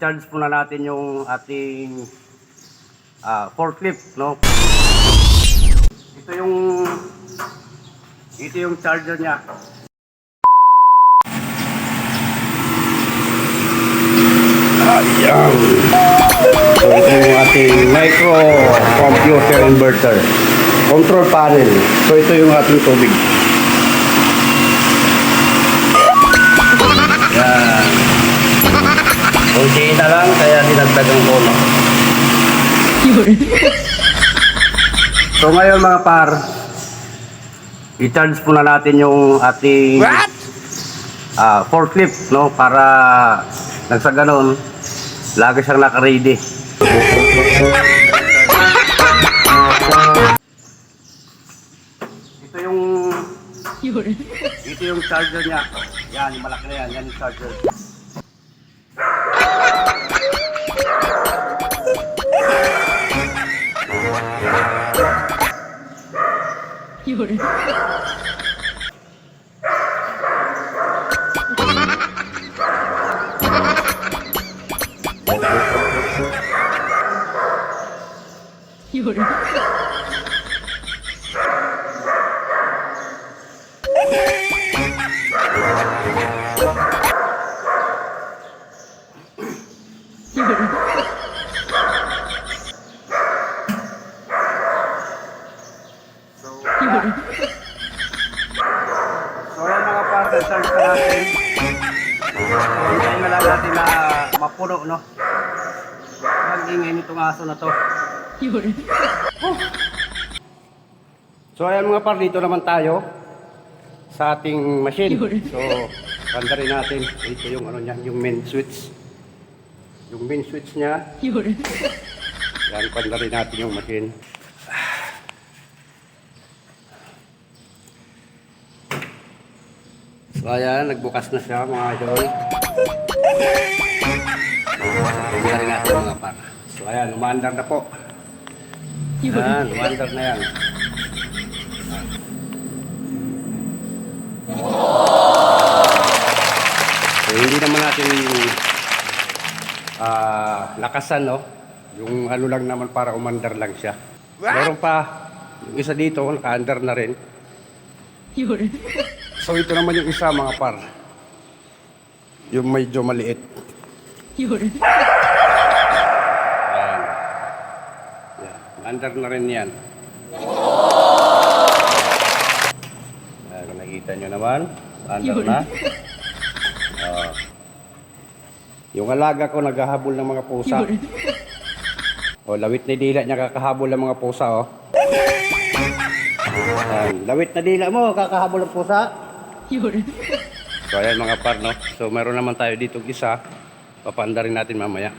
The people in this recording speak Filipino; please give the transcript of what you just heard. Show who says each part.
Speaker 1: charge muna natin yung ating ah, forklift, no? Ito yung ito yung charger niya. Ayan. So ito yung ating micro computer inverter. Control panel. So ito yung ating tubig. Kaya dinagdagan ko no. So ngayon mga par, i-charge muna natin yung ating ah, forklift no para nang sa ganun lagi siyang naka-ready. Ito yung ito yung charger niya. Yan, malaki na yan. Yan yung charger. So charge na natin. Hintayin na lang natin na mapuno, no? Ang ingay nitong aso na to. So ayan mga par, dito naman tayo sa ating machine. So, ganda rin natin. Ito yung ano niya, yung main switch. Yung main switch niya. Yan, ganda rin natin yung machine. So ayan, nagbukas na siya mga idol. Tingnan rin natin mga par. So ayan, umandar na po. Yan, umandar na yan. So hindi naman natin ah lakasan, no? Yung ano lang naman para umandar lang siya. Meron pa, yung isa dito, naka-under na rin. So ito naman yung isa mga par. Yung medyo maliit. Ayan. Yan. Under na rin yan. Ayan, kung nakita nyo naman. Under na. Oh. Yung alaga ko naghahabol ng mga pusa. O, lawit na dila niya kakahabol ng mga pusa, oh. Ayan, lawit na dila mo, kakahabol ng pusa. So ayan mga par, no? So meron naman tayo dito isa. Papanda rin natin mamaya.